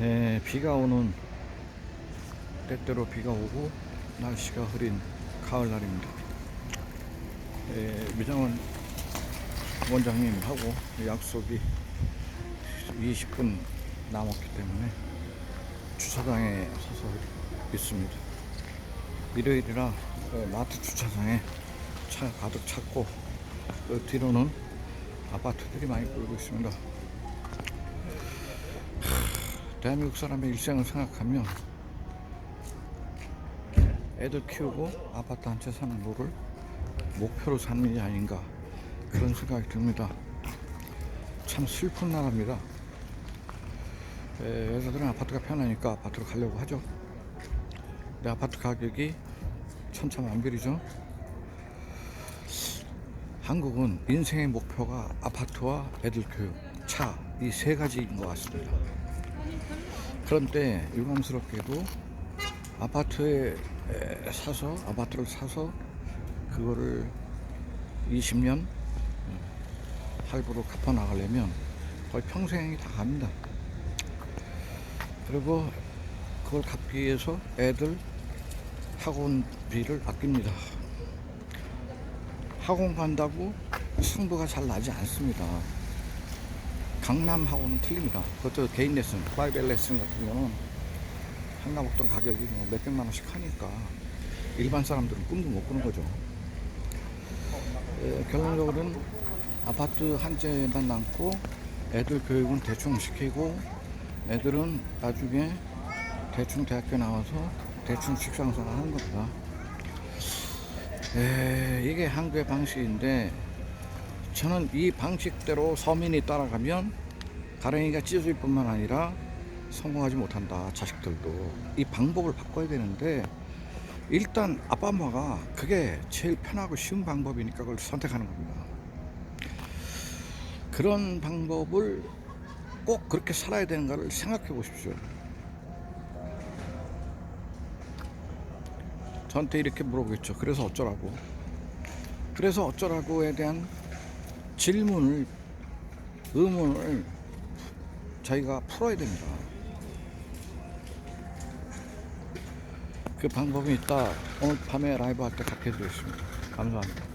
에, 비가 오는 때때로 비가 오고 날씨가 흐린 가을날입니다. 에, 미장원 원장님하고 약속이 20분 남았기 때문에 주차장에 서서 있습니다. 일요일이라 어, 마트 주차장에 차 가득 찼고 그 뒤로는 아파트들이 많이 보이고 있습니다. 하, 대한민국 사람의 일생을 생각하면 애들 키우고 아파트 한 채 사는 거를 목표로 사는 게 아닌가 그런 생각이 듭니다. 참 슬픈 나라입니다. 에, 여자들은 아파트가 편하니까 아파트로 가려고 하죠. 근데 아파트 가격이 천차만별이죠. 한국은 인생의 목표가 아파트와 애들 교육, 차, 이 세 가지인 것 같습니다. 그런데 유감스럽게도 아파트에 에, 사서, 아파트를 사서 그거를 20년 할부로 갚아 나가려면 거의 평생이 다 갑니다. 그리고 그걸 갚기 위해서 애들 학원비를 아낍니다. 학원 간다고 승부가 잘 나지 않습니다. 강남 학원은 틀립니다. 그것도 개인 레슨, 프라이빗 레슨 같은 경우는 한가 먹던 가격이 뭐 몇백만 원씩 하니까 일반 사람들은 꿈도 못 꾸는 거죠. 에, 결론적으로는 아파트 한 채만 남고 애들 교육은 대충 시키고 애들은 나중에 대충 대학교 나와서 대충 직장생활 하는 겁니다. 에, 이게 한국의 방식인데 저는 이 방식대로 서민이 따라가면 가랭이가 찢어질 뿐만 아니라 성공하지 못한다 자식들도. 이 방법을 바꿔야 되는데 일단 아빠 엄마가 그게 제일 편하고 쉬운 방법이니까 그걸 선택하는 겁니다. 그런 방법을 꼭 그렇게 살아야 되는가를 생각해 보십시오. 저한테 이렇게 물어보겠죠. 그래서 어쩌라고? 그래서 어쩌라고에 대한 질문을 의문을 저희가 풀어야 됩니다. 그 방법이 있다. 오늘 밤에 라이브 할때 갖게 되겠습니다. 감사합니다.